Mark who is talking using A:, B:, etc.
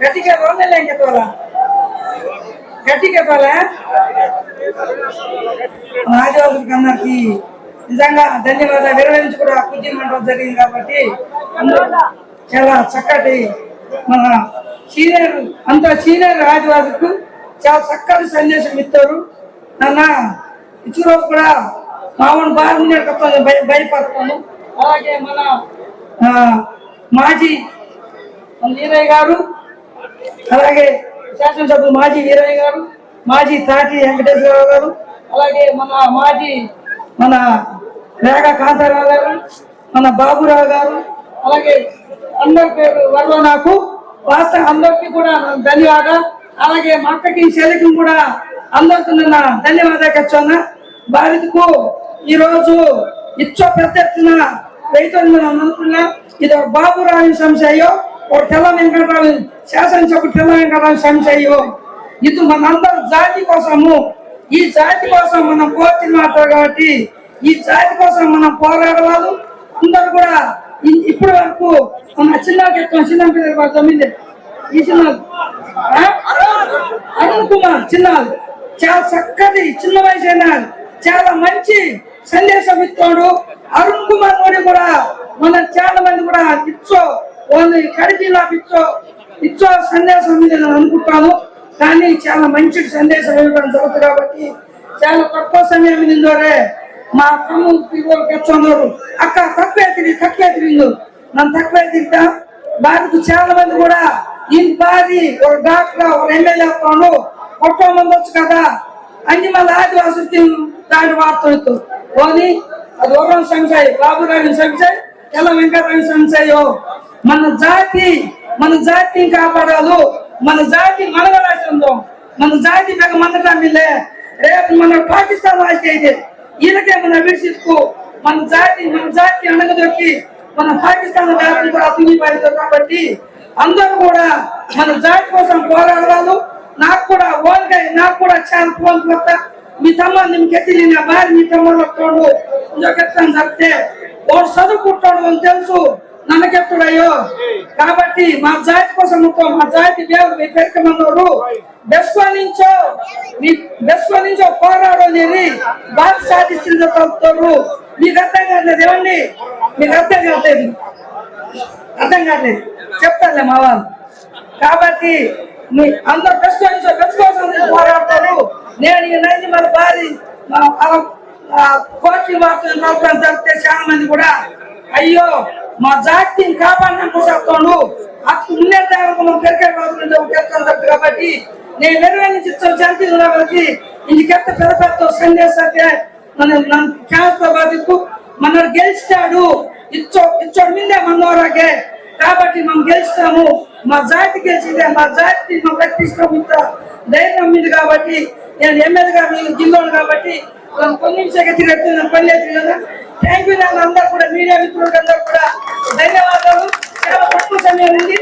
A: గట్టిగా రోజులు ఏం చెప్పాలా గట్టిగా చెప్పాలా ఆదివాసులకి నిజంగా ధన్యవాదాలు. విరమించి కూడా పూజ మండపం జరిగింది కాబట్టి చాలా చక్కటి మన సీనియర్ అంత సీనియర్ ఆదివాసులకు చాలా చక్కటి సందేశం ఇస్తారు నాన్న ఇచ్చిన రోజు కూడా మామూలు బాగా భయ భయపడతాను. అలాగే మన మాజీ నీరయ్య వీరయ్య గారు అలాగే శాసనసభ్యులు మాజీ వీరయ్య గారు మాజీ తాటి వెంకటేశ్వరరావు గారు అలాగే మన మాజీ మన రేగ కాంతారావు గారు మన బాబురావు గారు అలాగే అందరి పేరు వల్ల నాకు. వాస్తవ అందరికీ కూడా ధన్యవాదాలు. అలాగే మా అక్కకి చెల్లికి కూడా అందరికీ నిన్న ధన్యవాదాలు వచ్చాను బాధితుకు ఈరోజు ఇచ్చో పెద్ద ఎత్తున రైతులు మనం అనుకున్నా. ఇది ఒక బాబురావు సంశయో ఒక తెల్ల వెంకటరావు శాసనసభ తెల్ల వెంకటరావు సంశయం. ఇది మనందరం జాతి కోసము. ఈ జాతి కోసం మనం పోటీ కాబట్టి ఈ జాతి కోసం మనం పోరాడవాలి అందరూ కూడా ఇప్పటి వరకు మన చిన్న చిన్న పిల్లలు ఈ చిన్న అరుణ్ కుమార్ చిన్నాడు. చాలా చక్కటి చిన్న వయసు అయినా చాలా మంచి సందేశం ఇస్తాడు. అరుణ్ కుమార్ కూడా మన చాలా మంది కూడా ఇచ్చో వాళ్ళు కడిపి నాకు ఇచ్చో ఇచ్చో సందేశం మీద నేను అనుకుంటాను. కానీ చాలా మంచి సందేశం ఇవ్వడం జరుగుతుంది కాబట్టి చాలా తక్కువ సమయం నిందోరే మా తమ్ముడు పిల్లలు తెచ్చున్నారు అక్క తక్కువే తిరిగి తక్కువే తిరిగిండు నన్ను తక్కువే తిరిగితే భారత్ చాలా మంది కూడా ఇంత బారి ఒక డాక్టర్ ఒక ఎమ్మెల్యే అవుతాడు ఒక్కో మంది వచ్చు కదా. అన్ని మళ్ళీ ఆదివాసి దాని వార్తలు పోనీ అది వరం సంశయ్. బాబు గారి సంశయ్ ఎల్ల వెంకటరామి సంశయో. మన జాతి మన జాతిని కాపాడాలి మన జాతి మనగరాశంలో మన జాతి meg మందటమిల్లే రేపు మన పాకిస్తాన్ వాసి అయితే ఈయనకే మన విడిసికు మన జాతి మన జాతి అణగదొక్కి మన పాకిస్తాన్ వ్యాపారం కూడా అతునిపోయింది కాబట్టి అందరూ కూడా మన జాతి కోసం పోరాడాలి నాకు కూడా ఓన్గా నాకు కూడా చాలా ఫోన్ కొత్త. మీ తమ్మ నిమ్కి ఎత్తి నా భార్య మీ తమ్ముడు తోడు. ఇంకొకెత్తాను చెప్తే వాడు చదువుకుంటాడు అని తెలుసు. నన్నకెత్తుడయ్యో కాబట్టి మా జాతి కోసం మా జాతి దేవుడు మీ పెరకమన్నారు బెస్కో నుంచో మీ బెస్కో నుంచో పోరాడు అనేది బాధ సాధిస్తుంది తప్పుతారు మీకు అర్థం కావట్లేదు ఏమండి? మీకు అర్థం కావట్లేదు. అర్థం కావట్లేదు. చెప్తానులే మా వాళ్ళు. కాబట్టి మీ అందరు బెస్ట్ నుంచి బెస్ట్ పోరాడతారు నేను ఈ నైన్ మన భారీ కోర్టు వార్తలు జరిగితే చాలా మంది కూడా అయ్యో మా జాతిని కాపాడినట్టు చెప్తాను అప్పుడు ముందే మనం క్రికెట్ చెప్తాను కాబట్టి నేను నిర్వహించి శాంతి కాబట్టి ఇంటికెత్త పెద్ద పెద్ద సందేశాకే మన క్యాన్సర్ బాధితు మన గెలిచాడు. ఇచ్చో ఇచ్చోడు మీదే మనోరాగే కాబట్టి మనం గెలుస్తాము. మా జాతి గెలిచిందే మా జాతి మా ప్రతిష్టం ఇంత ధైర్యం ఉంది కాబట్టి నేను ఎమ్మెల్యే గారు జిల్లాను కాబట్టి కొన్ని నిమిషాలు తిరిగి పని లేదు కదా. థ్యాంక్ యూ నన్ను. అందరూ కూడా మీడియా మిత్రులకు అందరూ కూడా ధన్యవాదాలు. చాలా తక్కువ సమయం ఉంది